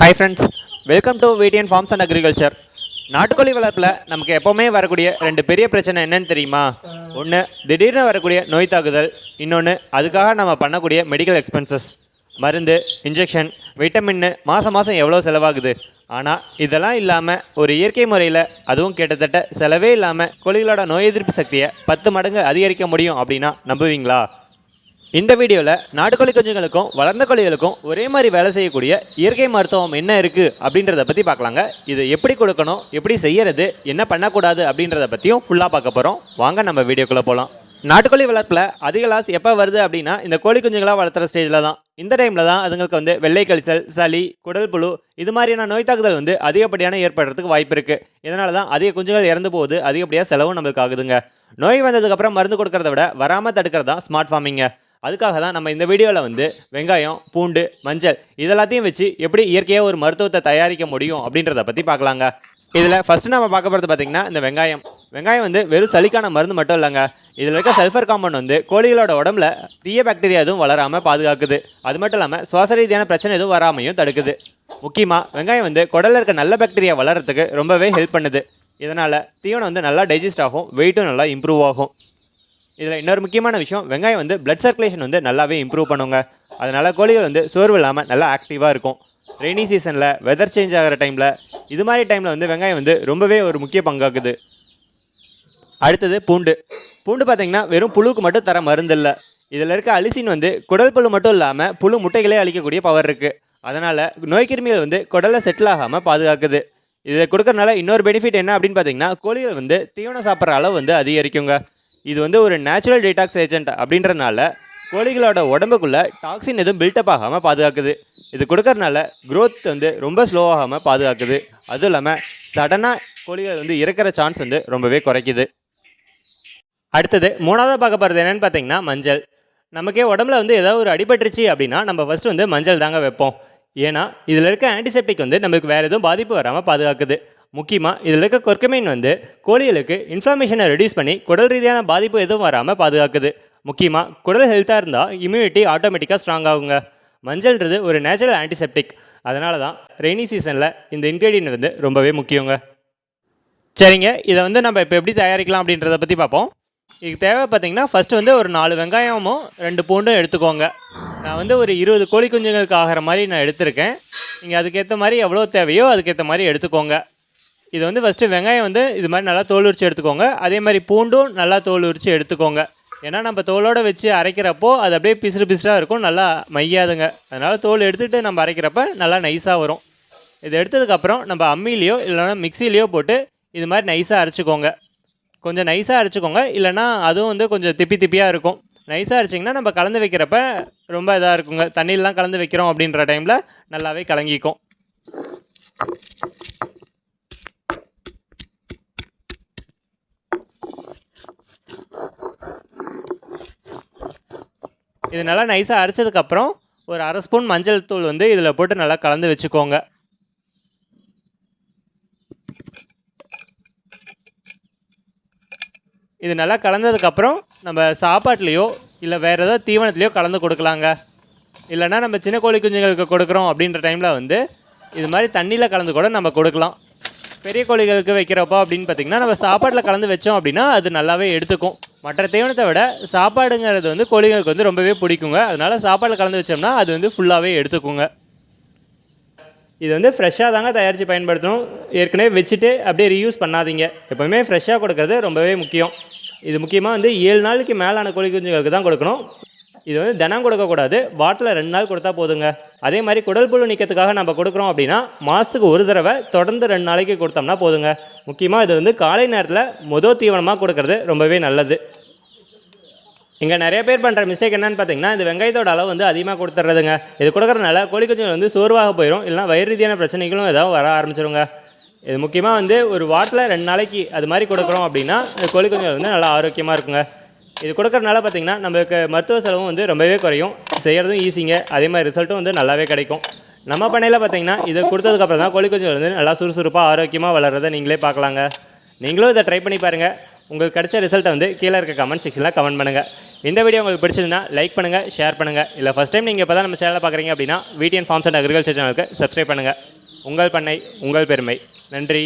Hi friends welcome to Vidiyan farms and agriculture நாட்டுக்கோழி வளர்ப்பில் நமக்கு எப்போவுமே வரக்கூடிய ரெண்டு பெரிய பிரச்சனை என்னன்னு தெரியுமா? ஒன்று திடீர்னு வரக்கூடிய நோய் தாக்குதல் இன்னொன்று அதுக்காக நம்ம பண்ணக்கூடிய மெடிக்கல் எக்ஸ்பென்சஸ் மருந்து இன்ஜெக்ஷன் விட்டமின்னு மாதம் மாதம் எவ்வளோ செலவாகுது? ஆனால் இதெல்லாம் இல்லாமல் ஒரு இயற்கை முறையில் அதுவும் கிட்டத்தட்ட செலவே இல்லாமல் கோழிகளோட நோய் எதிர்ப்பு சக்தியை பத்து மடங்கு அதிகரிக்க முடியும் அப்படின்னா நம்புவீங்களா? இந்த வீடியோவில் நாட்டுக்கோழி குஞ்சுகளுக்கும் வளர்ந்த கோழிகளுக்கும் ஒரே மாதிரி வேலை செய்யக்கூடிய இயற்கை மருத்துவம் என்ன இருக்குது அப்படின்றத பற்றி பார்க்கலாங்க. இது எப்படி கொடுக்கணும் எப்படி செய்யறது என்ன பண்ணக்கூடாது அப்படின்றத பற்றியும் ஃபுல்லாக பார்க்க போகிறோம் வாங்க நம்ம வீடியோக்குள்ளே போகலாம் நாட்டுக்கோழி வளர்ப்பில் அதிக லாஸ் எப்போ வருது அப்படின்னா இந்த கோழி குஞ்சுகளாக வளர்த்துற ஸ்டேஜில் தான். இந்த டைமில் தான் அதுங்களுக்கு வந்து வெள்ளை கழிச்சல் சளி குடல் புழு இது மாதிரியான நோய் தாக்குதல் வந்து அதிகப்படியான ஏற்படுறதுக்கு வாய்ப்பு இருக்குது இதனால தான் அதிக குஞ்சுகள் இறந்து போகுது அதிகப்படியாக செலவும் நம்மளுக்கு ஆகுதுங்க. நோய் வந்ததுக்கப்புறம் மருந்து கொடுக்கறத விட வராமல் தடுக்கிறது தான் ஸ்மார்ட் ஃபார்மிங்க அதுக்காக தான் நம்ம இந்த வீடியோவில் வந்து வெங்காயம் பூண்டு மஞ்சள் இதெல்லாத்தையும் வச்சு எப்படி இயற்கையாக ஒரு மருத்துவத்தை தயாரிக்க முடியும் அப்படின்றத பற்றி பார்க்கலாங்க. இதில் ஃபஸ்ட்டு நம்ம பார்க்க போகிறது பார்த்திங்கன்னா இந்த வெங்காயம். வெங்காயம் வந்து வெறும் சளிக்கான மருந்து மட்டும் இல்லைங்க. இதில் இருக்க சல்ஃபர் காம்பவுண்ட் வந்து கோழிகளோட உடம்புல தீய பாக்டீரியா எதுவும் வளராமல் பாதுகாக்குது. அது மட்டும் இல்லாமல் சுவாச ரீதியான பிரச்சனை எதுவும் வராமையும் தடுக்குது. முக்கியமாக வெங்காயம் வந்து குடலில் இருக்க நல்ல பாக்டீரியா வளர்கிறதுக்கு ரொம்பவே ஹெல்ப் பண்ணுது. இதனால் தீவனம் வந்து நல்லா டைஜஸ்ட் ஆகும் வெயிட்டும் நல்லா இம்ப்ரூவ் ஆகும். இதில் இன்னொரு முக்கியமான விஷயம் வெங்காயம் வந்து பிளட் சர்க்குலேஷன் வந்து நல்லாவே இம்ப்ரூவ் பண்ணுங்க. அதனால் கோழிகள் வந்து சோர்வு இல்லாமல் நல்லா ஆக்டிவாக இருக்கும். ரெய்னி சீசனில் வெதர் சேஞ்ச் ஆகிற டைமில் இது மாதிரி டைமில் வந்து வெங்காயம் வந்து ரொம்பவே ஒரு முக்கிய பங்காக்குது. அடுத்தது பூண்டு. பூண்டு பார்த்திங்கன்னா வெறும் புழுக்கு மட்டும் தர மருந்து இல்லை. இதில் இருக்க அலிசின் வந்து குடல் புழு மட்டும் இல்லாமல் புழு முட்டைகளே அழிக்கக்கூடிய பவர் இருக்குது அதனால் நோய்க்கிருமிகள் வந்து குடலை செட்டில் ஆகாமல் பாதுகாக்குது. இதை கொடுக்கறனால இன்னொரு பெனிஃபிட் என்ன அப்படின்னு பார்த்தீங்கன்னா கோழிகள் வந்து தீவனம் சாப்பிட்ற அளவு வந்து அதிகரிக்குங்க. இது வந்து ஒரு நேச்சுரல் டீடாக்ஸ் ஏஜென்ட் அப்படின்றனால கோழிகளோட உடம்புக்குள்ளே டாக்ஸின் எதுவும் பில்டப் ஆகாமல் பாதுகாக்குது. இது கொடுக்கறனால க்ரோத் வந்து ரொம்ப ஸ்லோவாகாமல் பாதுகாக்குது. அதுவும் இல்லாமல் சடனாக கோழிகள் வந்து இறக்கிற சான்ஸ் வந்து ரொம்பவே குறைக்குது. அடுத்தது மூணாவது பார்க்க போகிறது என்னென்னு பார்த்தீங்கன்னா மஞ்சள். நமக்கே உடம்புல வந்து ஏதாவது ஒரு அடிபட்டுருச்சு அப்படின்னா நம்ம ஃபஸ்ட்டு வந்து மஞ்சள் தாங்க வைப்போம். ஏன்னா இதில் இருக்க ஆன்டிசெப்டிக் வந்து நமக்கு வேறு எதுவும் பாதிப்பு வராமல் பாதுகாக்குது. முக்கியமாக இதில் இருக்க கொர்க்கமைன் வந்து கோழிகளுக்கு இன்ஃப்ளமேஷனை ரெடியூஸ் பண்ணி குடல் ரீதியான பாதிப்பு எதுவும் வராமல் பாதுகாக்குது. முக்கியமாக குடல் ஹெல்த்தாக இருந்தால் இம்யூனிட்டி ஆட்டோமேட்டிக்காக ஸ்ட்ராங் ஆகுங்க. மஞ்சள்ன்றது ஒரு நேச்சுரல் ஆன்டிசெப்டிக் அதனால தான் ரெய்னி சீசனில் இந்த இன்க்ரீடியன்ட் வந்து ரொம்பவே முக்கியங்க. சரிங்க இதை வந்து நம்ம இப்போ எப்படி தயாரிக்கலாம் அப்படின்றத பற்றி பார்ப்போம். இதுக்கு தேவை பார்த்தீங்கன்னா ஃபஸ்ட்டு வந்து ஒரு நாலு வெங்காயமும் ரெண்டு பூண்டும் எடுத்துக்கோங்க. நான் வந்து ஒரு இருபது கோழி குஞ்சுங்களுக்கு ஆகிற மாதிரி நான் எடுத்திருக்கேன். நீங்கள் அதுக்கேற்ற மாதிரி எவ்வளோ தேவையோ அதுக்கேற்ற மாதிரி எடுத்துக்கோங்க. இது வந்து ஃபஸ்ட்டு வெங்காயம் வந்து இது மாதிரி நல்லா தோல் உரித்து எடுத்துக்கோங்க. அதே மாதிரி பூண்டும் நல்லா தோல் உரித்து எடுத்துக்கோங்க. ஏன்னா நம்ம தோலோடு வச்சு அரைக்கிறப்போ அது அப்படியே பிசுறு பிசுறாக இருக்கும் நல்லா மையாதுங்க. அதனால் தோல் எடுத்துகிட்டு நம்ம அரைக்கிறப்ப நல்லா நைஸாக வரும். இது எடுத்ததுக்கப்புறம் நம்ம அம்மிலேயோ இல்லைன்னா மிக்சிலேயோ போட்டு இது மாதிரி நைஸாக அரைச்சிக்கோங்க. கொஞ்சம் நைஸாக அரைச்சிக்கோங்க. இல்லைன்னா அதுவும் வந்து கொஞ்சம் திப்பி திப்பியாக இருக்கும். நைஸாக அரைச்சிங்கன்னா நம்ம கலந்து வைக்கிறப்ப ரொம்ப இதாக இருக்குங்க. தண்ணியெலாம் கலந்து வைக்கிறோம் அப்படின்ற டைமில் நல்லாவே கலங்கிக்கும். இது நல்லா நைஸாக அரைச்சதுக்கப்புறம் ஒரு அரை ஸ்பூன் மஞ்சள் தூள் வந்து இதில் போட்டு நல்லா கலந்து வச்சுக்கோங்க. இது நல்லா கலந்ததுக்கப்புறம் நம்ம சாப்பாட்லேயோ இல்லை வேறு ஏதாவது தீவனத்துலேயோ கலந்து கொடுக்கலாங்க. இல்லைன்னா நம்ம சின்ன கோழி குஞ்சுங்களுக்கு கொடுக்குறோம் அப்படின்ற டைமில் வந்து இது மாதிரி தண்ணியில் கலந்து கூட நம்ம கொடுக்கலாம். பெரிய கோழிகளுக்கு வைக்கிறப்போ அப்படின்னு பார்த்திங்கன்னா நம்ம சாப்பாட்டில் கலந்து வச்சோம் அப்படின்னா அது நல்லாவே எடுத்துக்கும். மற்ற தீவனத்தை விட சாப்பாடுங்கிறது வந்து கோழிகளுக்கு வந்து ரொம்பவே பிடிக்குங்க. அதனால சாப்பாடில் கலந்து வச்சோம்னா அது வந்து ஃபுல்லாகவே எடுத்துக்குங்க. இது வந்து ஃப்ரெஷ்ஷாக தாங்க தயாரித்து பயன்படுத்தணும். ஏற்கனவே வச்சுட்டு அப்படியே ரீயூஸ் பண்ணாதீங்க. எப்போவுமே ஃப்ரெஷ்ஷாக கொடுக்கறது ரொம்பவே முக்கியம். இது முக்கியமாக வந்து ஏழு நாளைக்கு மேலான கோழி குஞ்சுகளுக்கு தான் கொடுக்கணும். இது வந்து தினம் கொடுக்கக்கூடாது வாரத்தில் ரெண்டு நாள் கொடுத்தா போதுங்க. அதே மாதிரி குடல் புழு நீக்கத்துக்காக நம்ம கொடுக்குறோம் அப்படின்னா மாதத்துக்கு ஒரு தடவை தொடர்ந்து ரெண்டு நாளைக்கு கொடுத்தோம்னா போதுங்க. முக்கியமாக இது வந்து காலை நேரத்தில் மொதல் தீவனமாக கொடுக்கறது ரொம்பவே நல்லது. இங்கே நிறைய பேர் பண்ணுற மிஸ்டேக் என்னென்னு பார்த்தீங்கன்னா இந்த வெங்காயத்தோட அளவு வந்து அதிகமாக கொடுத்துட்றதுங்க இது கொடுக்குறதுனால கோழி வந்து சோர்வாக போயிடும் இல்லைனா வயிறு ரீதியான பிரச்சனைகளும் ஏதாவது வர ஆரம்பிச்சிருங்க. இது முக்கியமாக வந்து ஒரு வாரத்தில் ரெண்டு நாளைக்கு அது மாதிரி கொடுக்குறோம் அப்படின்னா இந்த கோழி வந்து நல்லா ஆரோக்கியமாக இருக்குங்க. இது கொடுக்கறதுனால பார்த்தீங்கன்னா நம்மளுக்கு மருத்துவ செலவும் வந்து ரொம்பவே குறையும். செய்கிறதும் ஈஸிங்க அதே மாதிரி ரிசல்ட்டும் வந்து நல்லாவே கிடைக்கும். நம்ம பண்ணையில் பார்த்தீங்கன்னா இதை கொடுத்ததுக்கப்புறம் தான் கோழி வந்து நல்லா சுறுசுறுப்பாக ஆரோக்கியமாக வளர்கிறத நீங்களே பார்க்கலாங்க. நீங்களும் இதை ட்ரை பண்ணி பாருங்கள் உங்களுக்கு கிடைச்ச ரிசல்ட்டை வந்து கீழே இருக்க கமெண்ட் செக்ஷனில் கமெண்ட் பண்ணுங்கள் இந்த வீடியோ உங்களுக்கு பிடிச்சிருந்தா லைக் பண்ணுங்கள் ஷேர் பண்ணுங்கள் இல்லை ஃபஸ்ட் டைம் நீங்கள் இப்போ தான் நம்ம சேனலை பார்க்குறீங்க அப்படின்னா வீடியன் ஃபார்ம்ஸ் அண்ட் அக்ரிகல்ச்சர் சேனலுக்கு சப்ஸ்கிரைப் பண்ணுங்கள் உங்கள் பண்ணை உங்கள் பெருமை. நன்றி.